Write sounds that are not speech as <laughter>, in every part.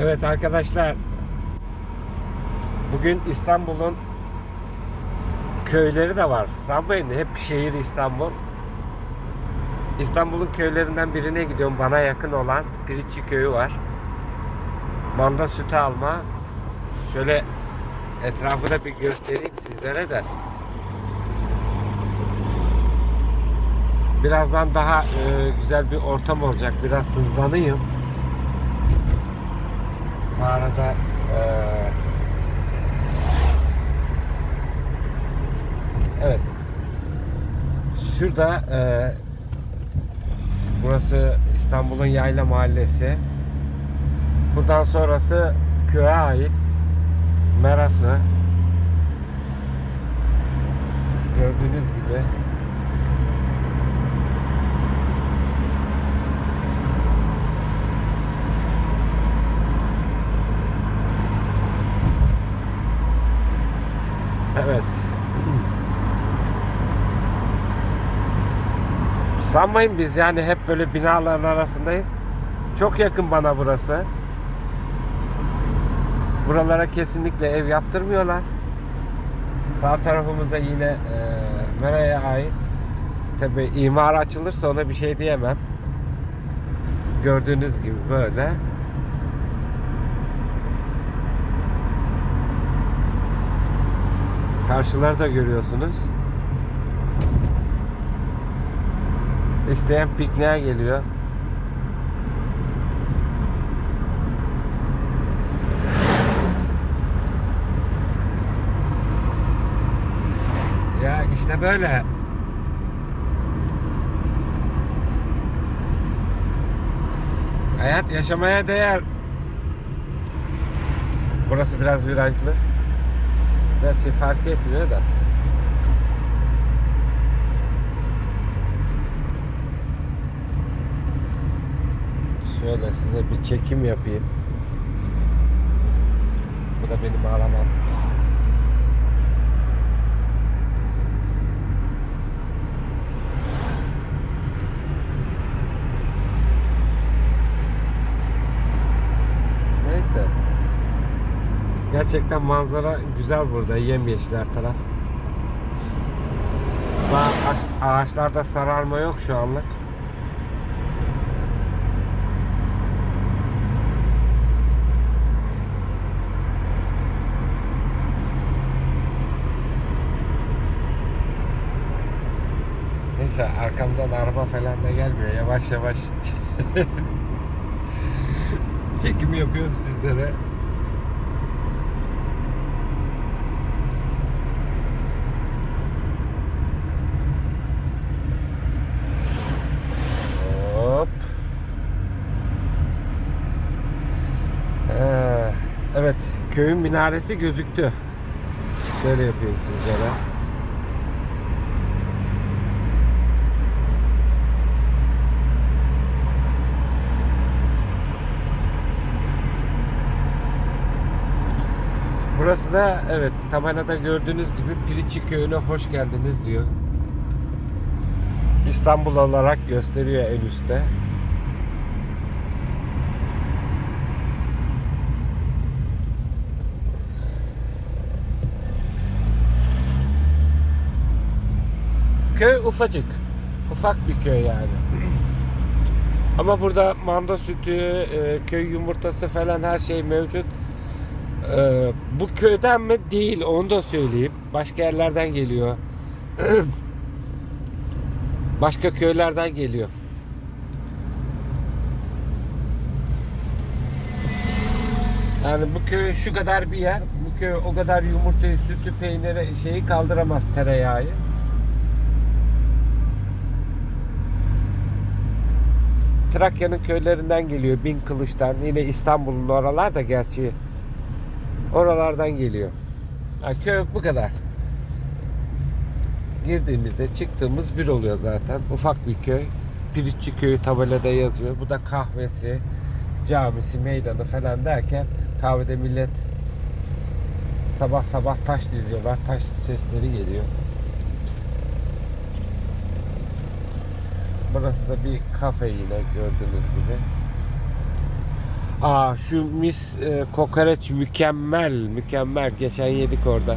Evet arkadaşlar. Bugün İstanbul'un köyleri de var. Sanmayın hep şehir İstanbul. İstanbul'un köylerinden birine gidiyorum. Bana yakın olan Piritçi köyü var. Manda sütü alma. Şöyle etrafı da bir göstereyim sizlere de. Birazdan daha e, güzel bir ortam olacak. Biraz hızlanayım. Bu arada eee, evet. Şurada eee, burası İstanbul'un Yayla Mahallesi. Buradan sonrası köye ait Merası. Gördüğünüz gibi Evet. Sanmayın biz yani hep böyle binaların arasındayız. Çok yakın bana burası. Buralara kesinlikle ev yaptırmıyorlar. Sağ tarafımızda yine e, Mera'ya ait. Tabi imar açılırsa ona bir şey diyemem. Gördüğünüz gibi böyle. Karşıları da görüyorsunuz. İsteyen pikniğe geliyor. Ya işte böyle. Hayat yaşamaya değer. Burası biraz virajlı. Gerçi fark etmiyor da. Şöyle size bir çekim yapayım. Bu da benim arabam. Neyse. Gerçekten manzara güzel burada. Yemyeşil taraf. Daha ağaç- ağaçlarda sararma yok şu anlık. Neyse arkamdan araba falan da gelmiyor. Yavaş yavaş <laughs> çekim yapıyorum sizlere. Köyün minaresi gözüktü. Şöyle yapayım sizlere. Burası da evet tabelada gördüğünüz gibi Piriçi köyüne hoş geldiniz diyor. İstanbul olarak gösteriyor en üstte. Köy ufacık. Ufak bir köy yani. <clears throat> Ama burada manda sütü, e, köy yumurtası falan her şey mevcut. E, Bu köyden mi? Değil. Onu da söyleyeyim. Başka yerlerden geliyor. <clears throat> Başka köylerden geliyor. Yani bu köy şu kadar bir yer. Bu köy o kadar yumurtayı, sütü, peyniri şeyi kaldıramaz tereyağı. Trakya'nın köylerinden geliyor. Bin Kılıç'tan. Yine İstanbul'un oralar da gerçi oralardan geliyor. Ha, köy bu kadar. Girdiğimizde çıktığımız bir oluyor zaten. Ufak bir köy. Piritçi köyü tabelada yazıyor. Bu da kahvesi, camisi, meydanı falan derken kahvede millet sabah sabah taş diziyorlar. Taş sesleri geliyor. Burası da bir kafe yine gördüğünüz gibi. Aa şu mis e, kokoreç mükemmel mükemmel. Geçen yedik orada. <coughs>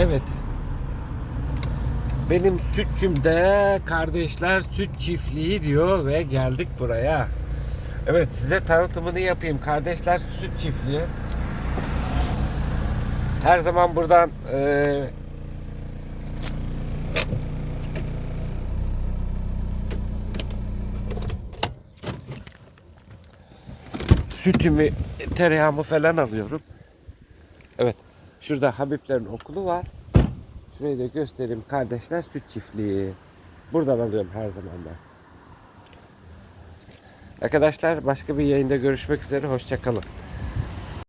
evet. Benim sütçümde kardeşler süt çiftliği diyor ve geldik buraya. Evet size tanıtımını yapayım. Kardeşler süt çiftliği. Her zaman buradan e, sütümü, tereyağımı falan alıyorum. Evet. Şurada Habiblerin okulu var. Şurayı da göstereyim. Kardeşler süt çiftliği. Buradan alıyorum her zaman ben. Arkadaşlar başka bir yayında görüşmek üzere. Hoşçakalın.